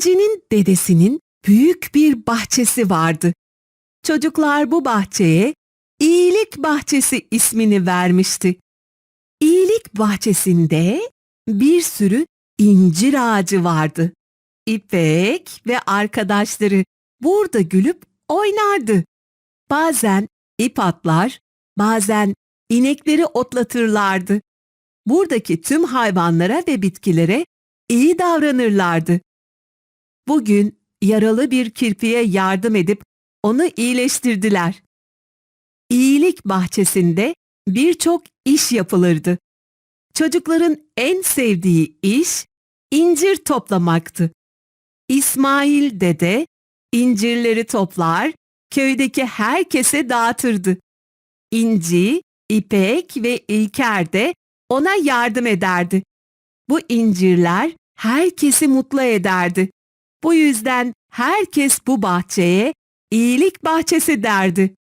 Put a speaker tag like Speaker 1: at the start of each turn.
Speaker 1: İnci'nin dedesinin büyük bir bahçesi vardı. Çocuklar bu bahçeye İyilik Bahçesi ismini vermişti. İyilik Bahçesi'nde bir sürü incir ağacı vardı. İpek ve arkadaşları burada gülüp oynardı. Bazen ip atlar, bazen inekleri otlatırlardı. Buradaki tüm hayvanlara ve bitkilere iyi davranırlardı. Bugün yaralı bir kirpiye yardım edip onu iyileştirdiler. İyilik bahçesinde birçok iş yapılırdı. Çocukların en sevdiği iş incir toplamaktı. İsmail dede incirleri toplar, köydeki herkese dağıtırdı. İnci, İpek ve İlker de ona yardım ederdi. Bu incirler herkesi mutlu ederdi. Bu yüzden herkes bu bahçeye iyilik bahçesi derdi.